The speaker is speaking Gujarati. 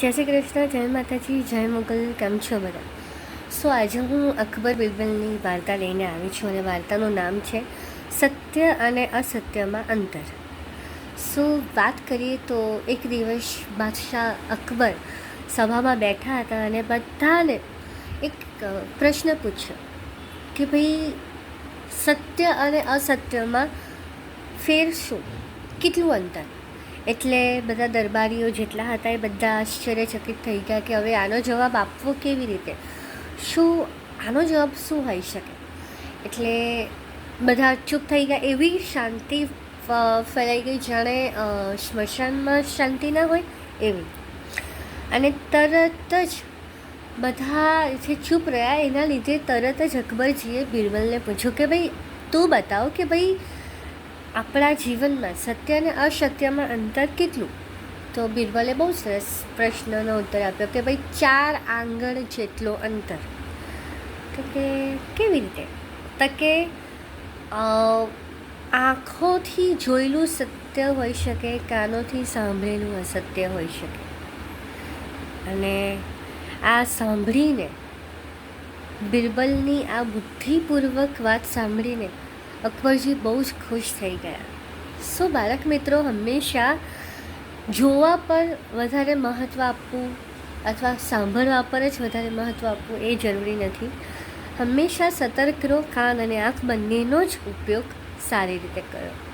જય શ્રી કૃષ્ણ, જય માતાજી, જય મુગલ, કેમ છો બધા? સો આજે હું અકબર બિરબલની વાર્તા લઈને આવી છું અને વાર્તાનું નામ છે સત્ય અને અસત્યમાં અંતર. સો વાત કરીએ તો એક દિવસ બાદશાહ અકબર સભામાં બેઠા હતા અને બધાને એક પ્રશ્ન પૂછ્યો કે ભાઈ, સત્ય અને અસત્યમાં ફેર શું? કેટલું અંતર? એટલે બધા દરબારીઓ જેટલા હતા એ બધા આશ્ચર્યચકિત થઈ ગયા કે હવે આનો જવાબ આપવો કેવી રીતે? શું આનો જવાબ શું હોઈ શકે? એટલે બધા ચૂપ થઈ ગયા. એવી શાંતિ ફેલાઈ ગઈ જાણે સ્મશાનમાં શાંતિ ના હોય એવી. અને તરત જ બધા જે ચૂપ રહ્યા એના લીધે તરત જ અકબરજીએ બિરબલને પૂછ્યું કે ભાઈ, તું બતાવ કે ભાઈ આપણા જીવનમાં સત્ય અને અસત્યમાં અંતર કેટલું? તો બિરબલે બહુ સરસ પ્રશ્નનો ઉત્તર આપ્યો કે ભાઈ ચાર આંગણ જેટલો અંતર. તો કે કેવી રીતે? તો કે આંખોથી જોયેલું સત્ય હોઈ શકે, કાનોથી સાંભળેલું અસત્ય હોઈ શકે. અને આ સાંભળીને બિરબલની આ બુદ્ધિપૂર્વક વાત સાંભળીને અકબરજી બહુ જ ખુશ થઈ ગયા. સો બાળક મિત્રો હંમેશા જોવા પર વધારે મહત્ત્વ આપવું અથવા સાંભળવા પર જ વધારે મહત્ત્વ આપવું એ જરૂરી નથી. હંમેશા સતર્ક રહો, કાન અને આંખ બંનેનો જ ઉપયોગ સારી રીતે કરો.